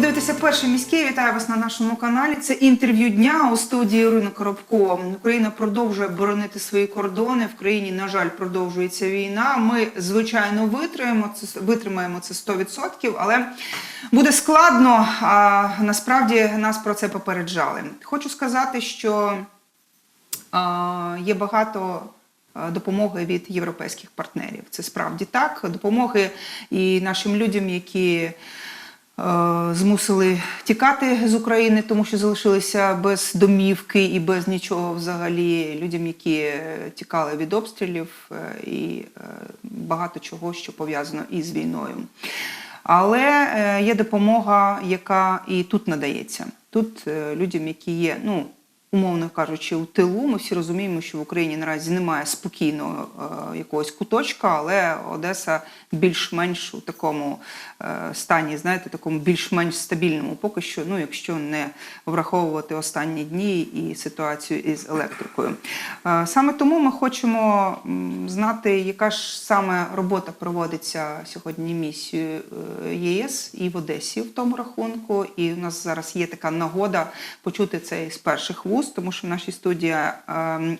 подивитися перший міський. Вітаю вас на нашому каналі. Це інтерв'ю дня у студії Ірина Коробко. Україна продовжує боронити свої кордони. В країні, на жаль, продовжується війна. Ми звичайно витримаємо це витримаємо це 100%, але буде складно. А насправді нас про це попереджали. Хочу сказати, що а, є багато допомоги від європейських партнерів. Це справді так. Допомоги і нашим людям, які змусили тікати з України, тому що залишилися без домівки і без нічого взагалі. Людям, які е, тікали від обстрілів е, і е, багато чого, що пов'язано із війною. Але е, є допомога, яка і тут надається. Тут е, людям, які є, ну умовно кажучи, у тилу. Ми всі розуміємо, що в Україні наразі немає спокійного е, якогось куточка, але Одеса більш-менш у такому е, стані, знаєте, такому більш-менш стабільному. Поки що, ну якщо не враховувати останні дні і ситуацію із електрикою. Е, саме тому ми хочемо знати, яка ж саме робота проводиться сьогодні місією е, єС і в Одесі в тому рахунку. І у нас зараз є така нагода почути це з перших вуст, тому що в нашій студії е,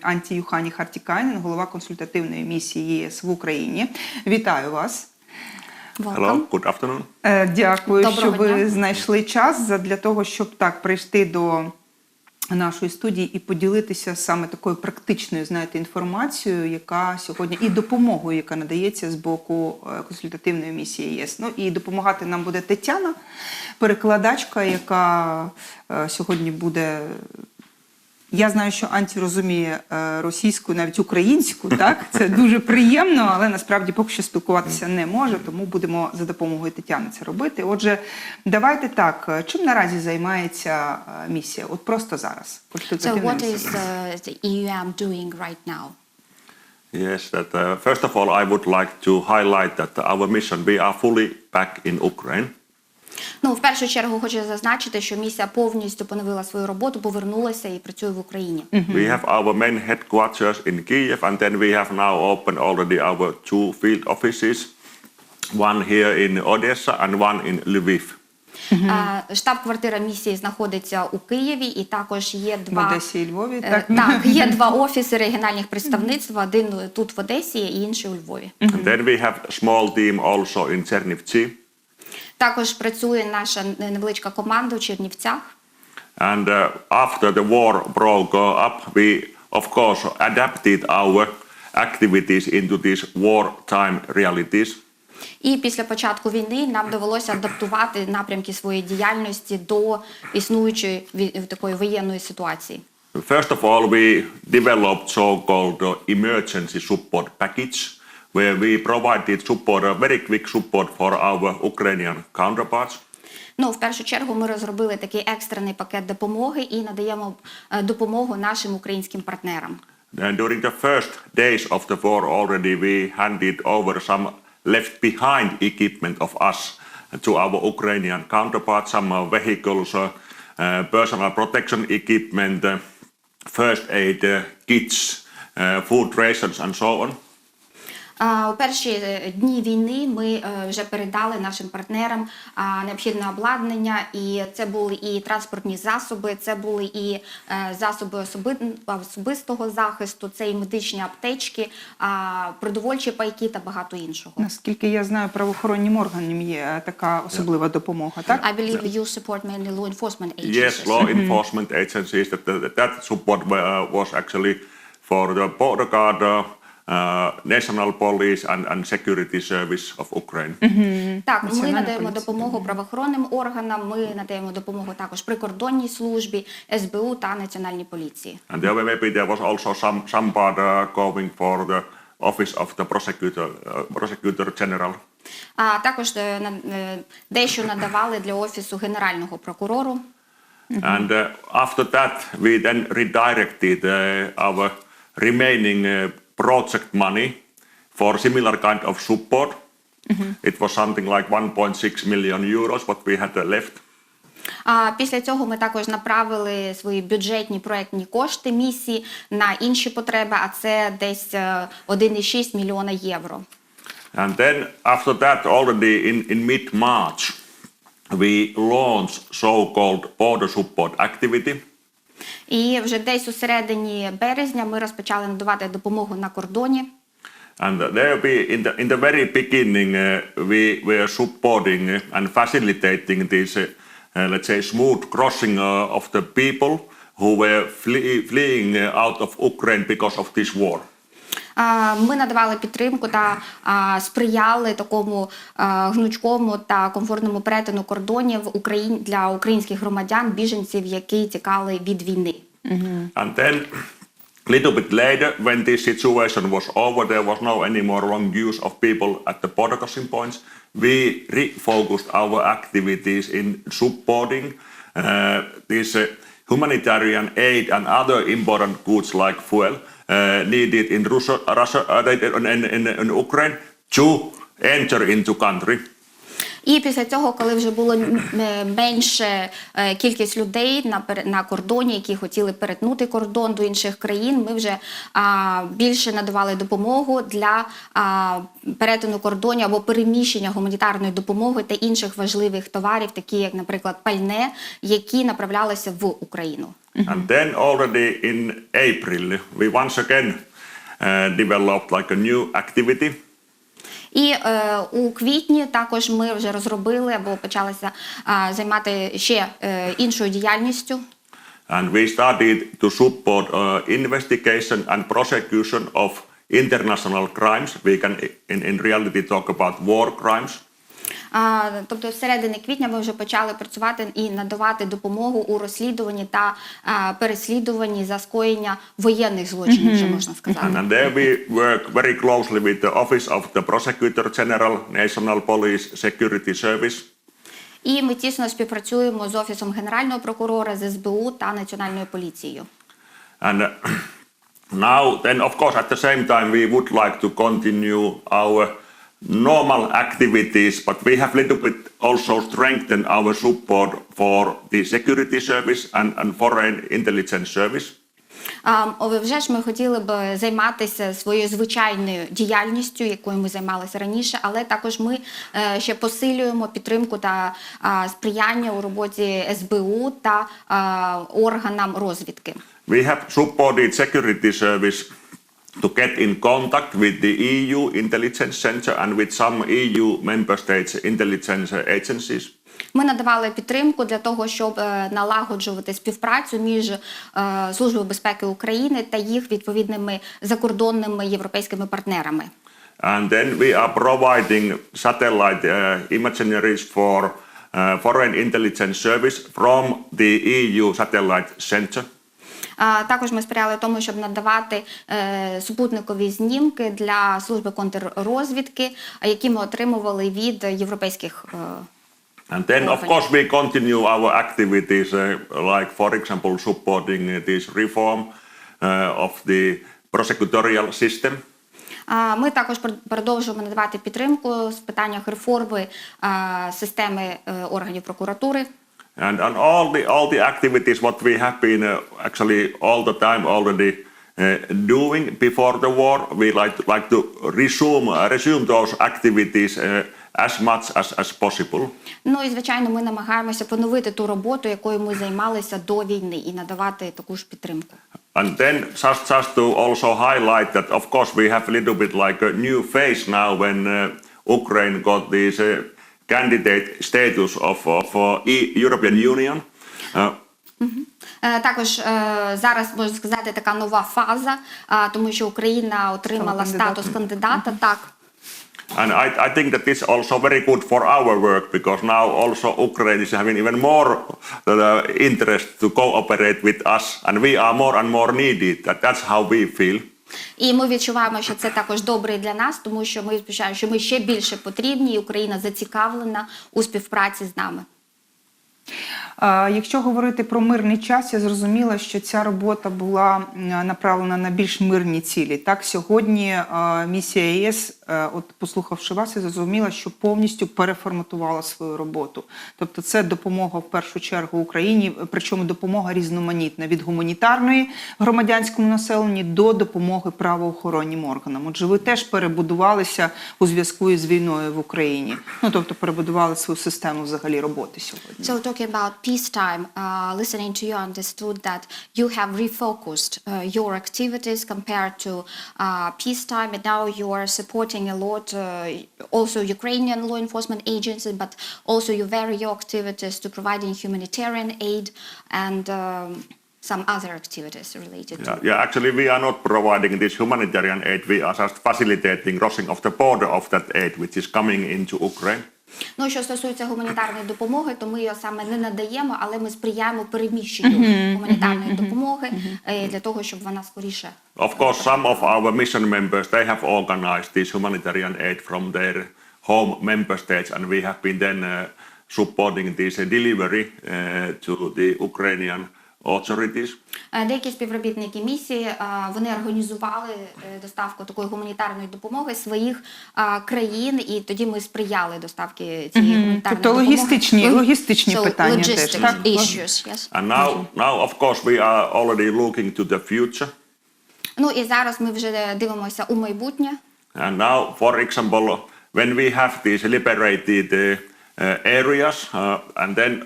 Анті Юхані Хартікайнен, голова консультативної місії ЄС в Україні. Вітаю вас. Hello, good afternoon. Е, Дякую, Доброго що ви дня. знайшли час для того, щоб так прийти до нашої студії і поділитися саме такою практичною, знаєте, інформацією, яка сьогодні і допомогою, яка надається з боку е, консультативної місії ЄС. Ну і допомагати нам буде Тетяна, перекладачка, яка е, сьогодні буде. Я знаю, що Анті розуміє е, російську, навіть українську, так це дуже приємно, але насправді поки що спілкуватися не може, тому будемо за допомогою Тетяни це робити. Отже, давайте так. е, Чим наразі займається е, місія? От просто зараз. So what is uh, the EUM doing right now? Yes, that uh, first of all, I would like to highlight that our mission, we are fully back in Ukraine. Ну, в першу чергу хочу зазначити, що місія повністю поновила свою роботу, повернулася і працює в Україні. We have our main headquarters in Kiev, and then we have now opened already our two field offices, one here in Odessa and one in Lviv. Штаб-квартира місії знаходиться у Києві, і також є в два Одесі і Львові. Е, Так, так, є два офіси регіональних представництв. Один тут в Одесі і інший у Львові. And then we have a small team also in Chernivtsi. Також працює наша невеличка команда у Чернівцях. And uh, after the war broke uh, up, we of course adapted our activities into these wartime realities. І після початку війни нам довелося адаптувати напрямки своєї діяльності до існуючої такої воєнної ситуації. First of all, we developed so-called uh, emergency support package, where we provided support, uh, very quick support for our Ukrainian counterparts. Ну, в першу чергу, ми розробили такий екстрений пакет допомоги і надаємо е, допомогу нашим українським партнерам. And during the first days of the war already, we handed over some left behind equipment of us to our Ukrainian counterparts, some uh, vehicles, uh, uh, personal protection equipment, uh, first aid uh, kits, uh, food rations and so on. У перші е, дні війни ми е, вже передали нашим партнерам необхідне обладнання, і це були і транспортні засоби, це були і е, засоби особи- особистого захисту, це і медичні аптечки, продовольчі пайки та багато іншого. Наскільки я знаю, правоохоронним органам є така особлива допомога, так? I believe you support mainly law enforcement agencies. Yes, law enforcement agencies. That, that, support uh, was actually for the border guard, uh, uh, national police, and, and security service of Ukraine. Так, ми надаємо поліція. допомогу правоохоронним органам. Ми надаємо допомогу також прикордонній службі, СБУ та національній поліції. And there maybe there was also some some part uh, going for the office of the prosecutor uh, prosecutor general. А також е, е, дещо надавали для офісу генерального прокурору. And uh, after that, we then redirected uh, our remaining uh, project money for similar kind of support. It was something like 1.6 million euros what we had uh, left. А після цього ми також направили свої бюджетні проектні кошти місії на інші потреби, а це десь е, 1,6 мільйона євро. And then after that, already in, in mid-March, we launched so-called border support activity. І вже десь у середині березня ми розпочали надавати допомогу на кордоні. And there be in the, in the very beginning, uh, we were supporting uh, and facilitating this, uh, uh, let's say, smooth crossing uh, of the people who were fle fleeing uh, out of Ukraine because of this war. Ми надавали підтримку та сприяли такому гнучкому та комфортному перетину кордонів для українських громадян, біженців, які тікали від війни. And then, a little bit later, when this situation was over, there was no any more long use of people at the border crossing points. We refocused our activities in supporting uh, this uh, humanitarian aid and other important goods like fuel uh, needed in Russia, Russia uh, in, in, in Ukraine to enter into country. І після цього, коли вже було е, менше е, кількість людей на на кордоні, які хотіли перетнути кордон до інших країн, ми вже а, більше надавали допомогу для а, перетину кордонів або переміщення гуманітарної допомоги та інших важливих товарів, такі як, наприклад, пальне, які направлялися в Україну. And then already in April, we once again uh, developed like a new activity. І е, у квітні також ми вже розробили або почалися е, займати ще е, іншою діяльністю. And we started to support uh, investigation and prosecution of international crimes. We can in, in reality talk about war crimes. Тобто, всередині квітня ми вже почали працювати і надавати допомогу у розслідуванні та переслідуванні за скоєння воєнних злочинів, вже можна сказати. And, there we work very closely with the Office of the Prosecutor General, National Police Security Service. І ми тісно співпрацюємо з офісом генерального прокурора, з СБУ та національною поліцією. And now, then, of course, at the same time, we would like to continue our normal activities, but we have little bit also strengthened our support for the security service and, and foreign intelligence service. Вже ж ми хотіли б займатися своєю звичайною діяльністю, якою ми займалися раніше, але також ми е, ще посилюємо підтримку та сприяння у роботі СБУ та органам розвідки. We have supported security service to get in contact with the EU intelligence center and with some EU member states intelligence agencies. Ми надавали підтримку для того, щоб е, налагоджувати співпрацю між е, Службою безпеки України та їх відповідними закордонними європейськими партнерами. And then we are providing satellite uh, imageries for uh, foreign intelligence service from the EU satellite center. Також ми сприяли тому, щоб надавати е, супутникові знімки для служби контррозвідки, які ми отримували від європейських. Е, And then, of course, we continue our activities, uh, like, for example, supporting uh, this reform uh, of the prosecutorial system. ми також продовжуємо надавати підтримку з питаннях реформи системи е, органів прокуратури. And, and all the all the activities what we have been uh, actually all the time already uh, doing before the war, we like to, like to resume uh, resume those activities uh, as much as, as possible. Ну і звичайно, ми намагаємося поновити ту роботу, якою ми займалися до війни, і надавати таку ж підтримку. And then just just to also highlight that of course we have a little bit like a new phase now when uh, Ukraine got this uh, candidate status of of uh, e- European Union. Uh, Е, Також е, зараз можна сказати така нова фаза, а, тому що Україна отримала Стала кандидатом. статус кандидата. Так And I, I think that it's also very good for our work because now also Ukraine is having even more uh, interest to cooperate with us, and we are more and more needed. That, that's how we feel. І ми відчуваємо, що це також добре для нас, тому що ми відчуваємо, що ми ще більше потрібні, і Україна зацікавлена у співпраці з нами. Якщо говорити про мирний час, я зрозуміла, що ця робота була направлена на більш мирні цілі. Так, сьогодні місія ЄС, е, от послухавши вас, я зрозуміла, що повністю переформатувала свою роботу. Тобто, це допомога в першу чергу Україні, причому допомога різноманітна від гуманітарної громадянському населенню до допомоги правоохоронним органам. Отже, ви теж перебудувалися у зв'язку із війною в Україні. Ну тобто перебудували свою систему взагалі роботи сьогодні. Talking about peacetime, uh, listening to you, understood that you have refocused uh, your activities compared to uh, peacetime, and now you are supporting a lot uh, also Ukrainian law enforcement agencies, but also your very your activities to providing humanitarian aid and um, some other activities related to. Yeah, yeah, actually, we are not providing this humanitarian aid. We are just facilitating crossing of the border of that aid, which is coming into Ukraine. Ну, що стосується гуманітарної допомоги, то ми її саме не надаємо, але ми сприяємо переміщенню гуманітарної допомоги е, для того, щоб вона скоріше Of course, some of our mission members they have organized this humanitarian aid from their home member states, and we have been then uh, supporting this uh, delivery uh, to the Ukrainian authorities. Е, Деякі співробітники місії е, вони організували е, доставку такої гуманітарної допомоги своїх країн, і тоді ми сприяли доставки цієї гуманітарної Тобто допомоги. логістичні- Лог- логістичні so, питання теж, так? issues, yes. And now, now, of course, we are already looking to the future. Ну і зараз ми вже дивимося у майбутнє. And now, for example, when we have these liberated uh, areas, uh, and then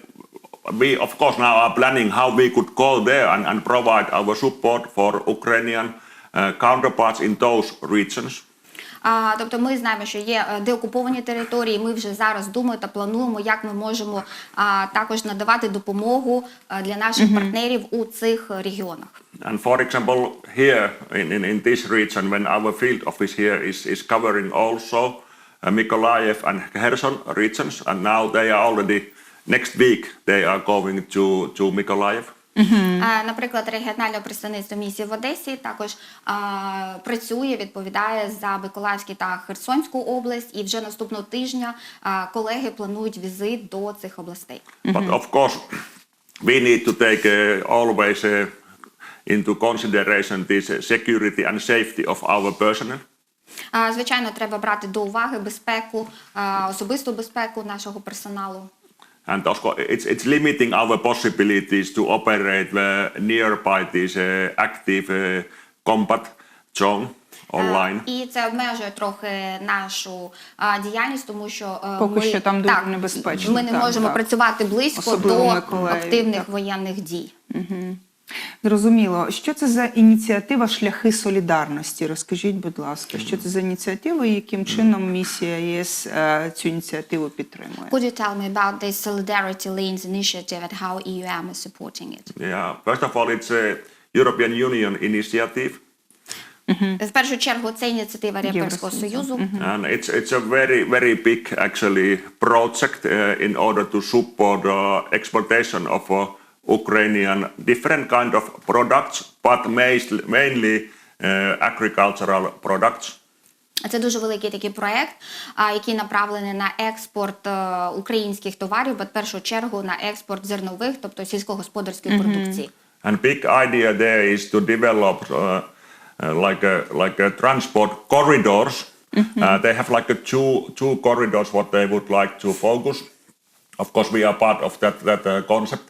we, of course, now are planning how we could go there and, and provide our support for Ukrainian uh, counterparts in those regions. А, тобто ми знаємо, що є е, деокуповані території. Ми вже зараз думаємо та плануємо, як ми можемо а, також надавати допомогу е, для наших mm -hmm. партнерів у цих е, регіонах. And for example, here in, in, in this region, when our field office here is, is covering also uh, Mykolaiv and Kherson regions, and now they are already, next week, they are going to, to Mykolaiv. Е, Наприклад, регіональне представництво місії в Одесі також а, працює, відповідає за Миколаївську та Херсонську область, і вже наступного тижня а, колеги планують візит до цих областей. But of course, we need to take uh, always uh, into consideration this uh, security and safety of our personnel. А, Звичайно, треба брати до уваги безпеку, особисту безпеку нашого персоналу. And of course, it's, it's limiting our possibilities to operate uh, nearby this uh, active uh, combat zone online. Е, І це обмежує трохи нашу а, діяльність, тому що а, Поки ми, що там дуже так, небезпечно, Ми не так, можемо так. працювати близько Особливо до Миколаїв, активних так. воєнних дій. Зрозуміло. Що це за ініціатива шляхи солідарності? Розкажіть, будь ласка, що це за ініціатива і яким чином місія ЄС е, цю ініціативу підтримує? Could you tell me about this Solidarity Lanes initiative and how EUM is supporting it? Yeah, first of all, it's a European Union initiative. В першу чергу це ініціатива Європейського Союзу. And it's it's a very very big actually project uh, in order to support uh, exportation of uh, Ukrainian different kind of products, but mainly mainly uh, agricultural products. Це дуже великий такий проект, а, який направлений на експорт е, українських товарів, бо в першу чергу на експорт зернових, тобто сільськогосподарської продукції. And big idea there is to develop uh, uh, like a, like a transport corridors. Uh, they have like a two two corridors what they would like to focus. Of course, we are part of that that uh, concept.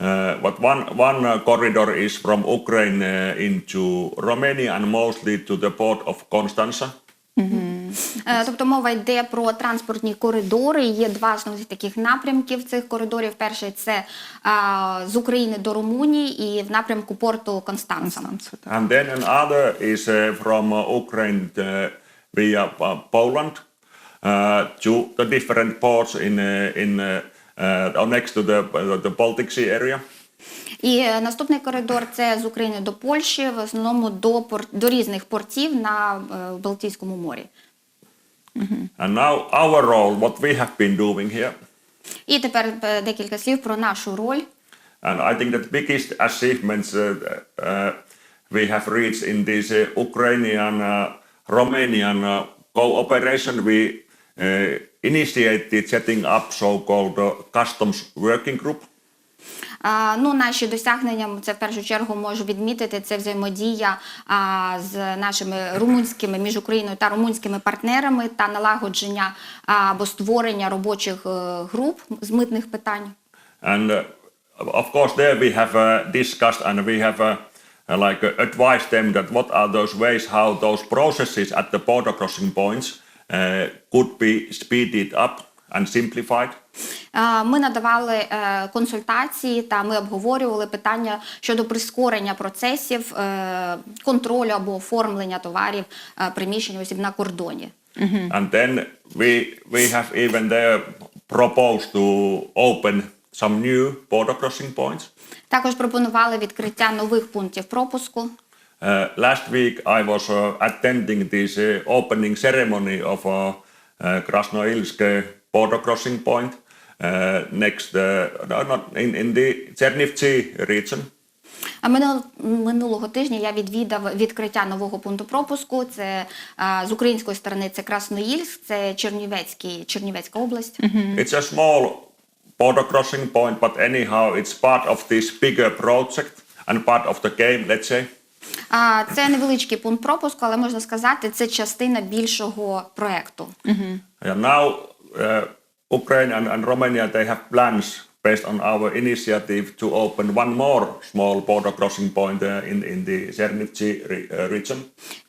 Uh, but one one uh, corridor is from Ukraine uh, into Romania and mostly to the port of Constanza. Е, Тобто мова йде про транспортні коридори. Є два основних таких напрямків цих коридорів. Перший це а, з України до Румунії і в напрямку порту Констанца. And then another is uh, from uh, Ukraine uh, via uh, Poland uh, to the different ports in uh, in uh, uh, next to the uh, the Baltic Sea area. І е, наступний коридор це з України до Польщі, в основному до пор- до різних портів на е, Балтійському морі. And now our role, what we have been doing here, І тепер е, декілька слів про нашу роль. and I think that biggest achievements uh, uh, we have reached in this uh, Ukrainian uh, Romanian uh, cooperation. We uh, initiated setting up so-called uh, customs working group. А, Ну, наші досягнення це в першу чергу можу відмітити. Це взаємодія а, з нашими румунськими між Україною та румунськими партнерами та налагодження а, або створення робочих е, груп з митних питань. And uh, of course, there we have uh, discussed and we have uh, uh, like uh, advised them that what are those ways how those processes at the border crossing points uh, could be speeded up and simplified. Е, Ми надавали е, консультації та ми обговорювали питання щодо прискорення процесів е, контролю або оформлення товарів е, приміщень осіб на кордоні. And then we we have even there proposed to open some new border crossing points. Також пропонували відкриття нових пунктів пропуску. Uh, last week I was uh, attending this uh, opening ceremony of uh, uh, Krasnoilsk uh, border crossing point uh, next, uh, not in, in the Chernivtsi region. А минулого тижня я відвідав відкриття нового пункту пропуску. Це з української сторони це Красноїльськ, це Чернівецький, Чернівецька область. It's a small border crossing point, but anyhow it's part of this bigger project and part of the game, let's say. А, це невеличкий пункт пропуску, але можна сказати, це частина більшого проекту. Now uh, Ukraine and, and Romania, they have plans based on our initiative to open one more small border crossing point uh, in, in the uh, region.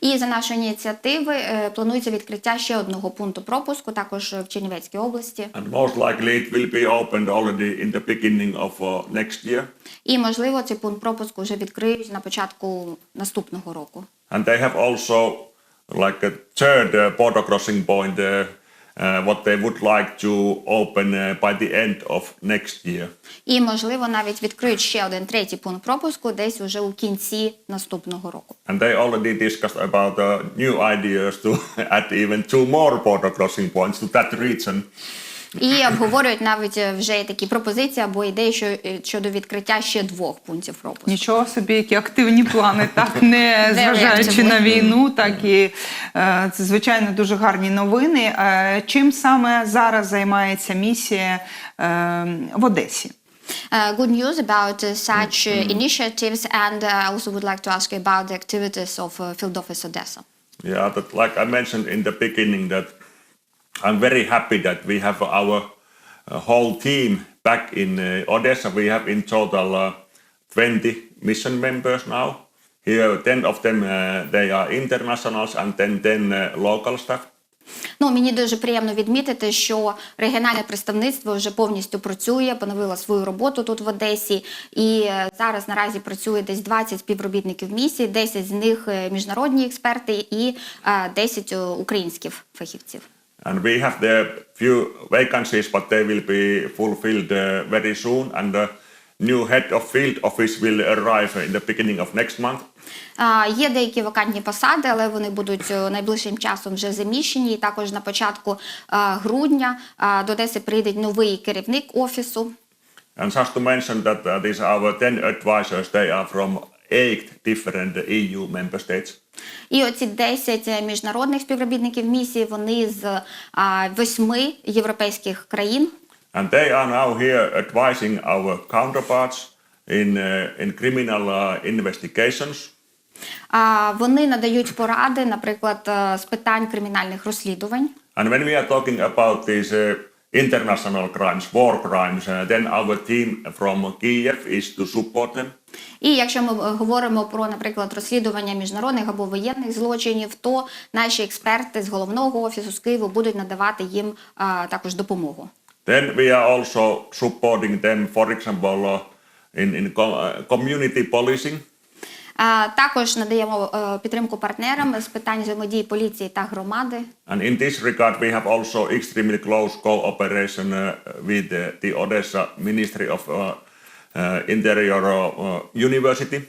І за нашої ініціативи е, планується відкриття ще одного пункту пропуску, також в Чернівецькій області. And most likely it will be opened already in the beginning of uh, next year. І можливо цей пункт пропуску вже відкриють на початку наступного року. And they have also like a third uh, border crossing point, uh, uh, what they would like to open uh, by the end of next year. І можливо навіть відкриють ще один третій пункт пропуску десь уже у кінці наступного року. And they already discussed about uh, new ideas to add even two more border crossing points to that region. І обговорюють навіть е, вже такі пропозиції або ідеї що, е, щодо відкриття ще двох пунктів пропуску. Нічого собі, які активні плани, так не зважаючи на війну, так і е, це звичайно дуже гарні новини. Чим саме зараз займається місія в Одесі? Uh, good news about uh, such uh, initiatives, and uh, I also would like to ask you about the activities of uh, Field Office Odessa. Yeah, that like I mentioned in the beginning that I'm very happy that we have our uh, whole team back in uh, Odessa. We have in total uh, 20 mission members now. Here, 10 of them uh, they are internationals and then 10 uh, local staff. Ну мені дуже приємно відмітити, що регіональне представництво вже повністю працює, поновило свою роботу тут в Одесі. І е, зараз наразі працює десь 20 співробітників місії, 10 з них е, міжнародні експерти і е, 10 е, українських фахівців. And we have there few vacancies, but they will be fulfilled uh, very soon. And the new head of field office will arrive in the beginning of next month. Є деякі вакантні посади, але вони будуть е, найближчим часом вже заміщені. І також на початку е, грудня е, до Одеси прийде новий керівник офісу. And just to mention that uh, these our 10 advisors, they are from eight different EU member states. І оці 10 міжнародних співробітників місії вони з а, восьми європейських країн. And they are now here advising our counterparts in, uh, in criminal uh, investigations. А, вони надають поради, наприклад, е, з питань кримінальних розслідувань. And when we are talking about these uh, international crimes, war crimes, uh, then our team from Kiev is to support them. І якщо ми е, говоримо про, наприклад, розслідування міжнародних або воєнних злочинів, то наші експерти з головного офісу з Києву будуть надавати їм а, також допомогу. Then we are also supporting them, for example, uh, in, in uh, community policing. Також надаємо е, підтримку партнерам з питань взаємодії поліції та громади. And in this regard, we have also extremely close cooperation uh, with uh, the Odessa Ministry of uh, uh, Interior uh, University.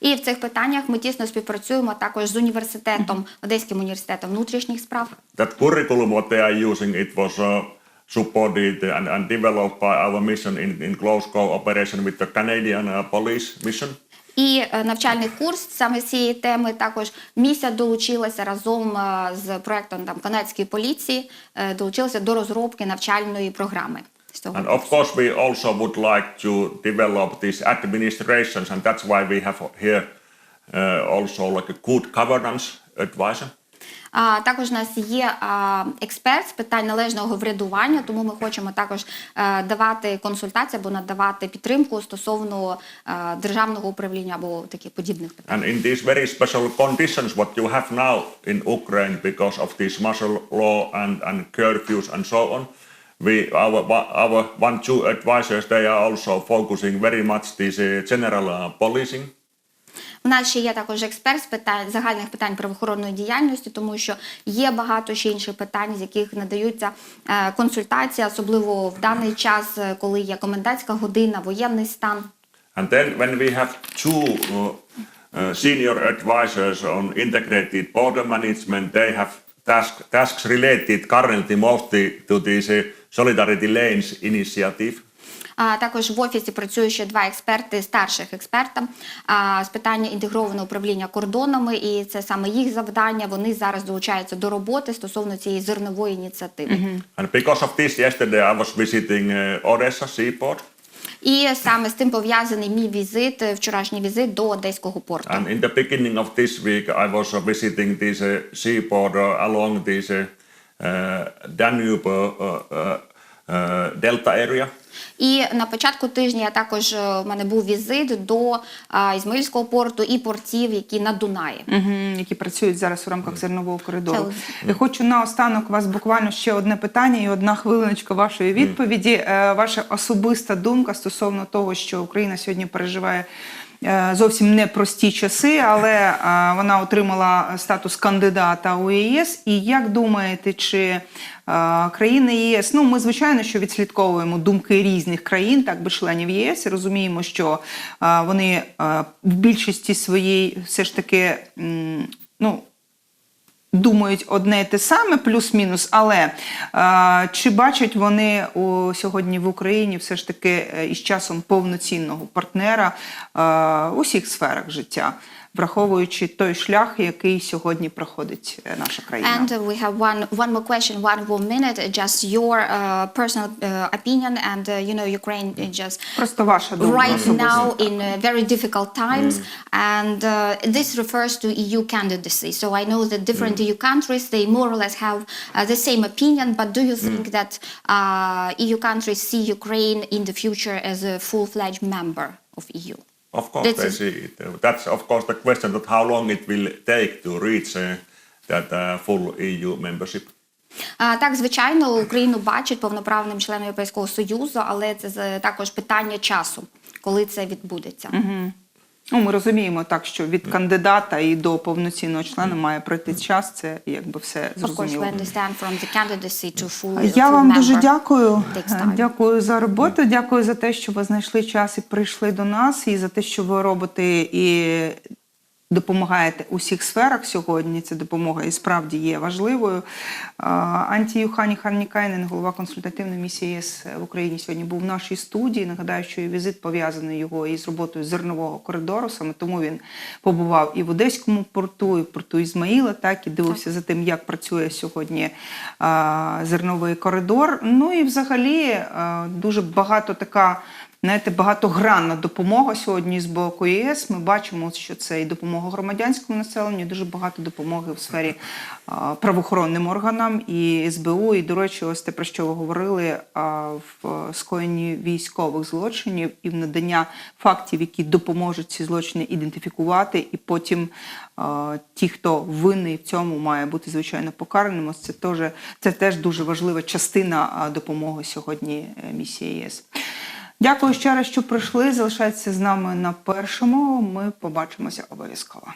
І в цих питаннях ми тісно співпрацюємо також з університетом, Одеським університетом внутрішніх справ. That curriculum, what they are using, it was uh, supported and, and developed by our mission in, in close cooperation with the Canadian uh, police mission. І е, навчальний курс саме з цієї теми також місія долучилася разом е, з проектом там канадської поліції, е, долучилася до розробки навчальної програми. And of course, we also would like to develop these administrations, and that's why we have here uh, also like a good governance advisor. А, також у нас є а, експерт з питань належного врядування, тому ми хочемо також е, давати консультації або надавати підтримку стосовно е, державного управління або таких подібних питань. And in these very special conditions, what you have now in Ukraine because of this martial law and, and curfews and so on, we our our one two advisors they are also focusing very much this uh, general uh, policing. У нас ще є також експерт з питань загальних питань правоохоронної діяльності, тому що є багато ще інших питань, з яких надаються е, консультації, особливо в даний час, е, коли є комендантська година, воєнний стан. And then when we have two uh, uh, senior advisors on integrated border management, they have task, tasks related currently mostly to this uh, Solidarity Lanes initiative. А також в офісі працює ще два експерти, старших експерта з питання інтегрованого управління кордонами, і це саме їх завдання. Вони зараз долучаються до роботи стосовно цієї зернової ініціативи. And because of this, yesterday I was visiting Odessa seaport. І саме з тим пов'язаний мій візит, е, вчорашній візит до Одеського порту. And in the beginning of this week, I was uh, visiting this uh, seaport uh, along this uh, Danube uh, uh, uh, delta area. І на початку тижня я також е, в мене був візит до а, Ізмаїльського порту і портів, які на Дунаї. угу, які працюють зараз у рамках зернового коридору. Це- Я хочу наостанок у вас буквально ще одне питання і одна хвилиночка вашої відповіді. Е, Ваша особиста думка стосовно того, що Україна сьогодні переживає. Е, Зовсім непрості часи, але е, вона отримала статус кандидата у ЄС. І як думаєте, чи е, країни ЄС, ну ми звичайно, що відслідковуємо думки різних країн, так би членів ЄС, і розуміємо, що вони в більшості своїй все ж таки ну. Думають одне і те саме, плюс-мінус, але е, чи бачать вони у, сьогодні в Україні все ж таки е, із часом повноцінного партнера е, у всіх сферах життя, враховуючи той шлях, який сьогодні проходить е, наша країна? And uh, we have one one more question, one more minute. Just your uh, personal uh, opinion, and uh, you know Ukraine is just Просто ваша думка right особиста. now in uh, very difficult times, and uh, this refers to EU candidacy. So I know that different EU countries they more or less have uh, the same opinion. But do you think that uh, EU countries see Ukraine in the future as a full-fledged member of E EU? Of course, That's they see it. Uh, That's of course the question that how long it will take to reach uh, that uh, full EU membership. А, Так, звичайно, Україну бачать повноправним членом Європейського Союзу, але це також питання часу, коли це відбудеться. Ну, ми розуміємо так, що від кандидата і до повноцінного члена має пройти час. Це якби все зрозуміло. Я вам дуже дякую. Дякую за роботу. Дякую за те, що ви знайшли час і прийшли до нас, і за те, що ви робите і допомагаєте у всіх сферах сьогодні. Ця допомога і справді є важливою. Анті Юхані Харнікайнен, голова консультативної місії ЄС в Україні, сьогодні був в нашій студії. Нагадаю, що і візит пов'язаний його із роботою зернового коридору. Саме тому він побував і в Одеському порту, і в порту Ізмаїла, так і дивився за тим, як працює сьогодні зерновий коридор. Ну і взагалі дуже багато така. Знаєте, багатогранна допомога сьогодні з боку ЄС. Ми бачимо, що це і допомога громадянському населенню, і дуже багато допомоги в сфері правоохоронним органам і СБУ. І, до речі, ось те, про що ви говорили в скоєнні військових злочинів і в надання фактів, які допоможуть ці злочини ідентифікувати, і потім ті, хто винний в цьому, має бути звичайно покараним. Ось Це теж це теж дуже важлива частина допомоги сьогодні е, місії ЄС. Дякую ще раз, що прийшли. Залишайтеся з нами на першому. Ми побачимося обов'язково.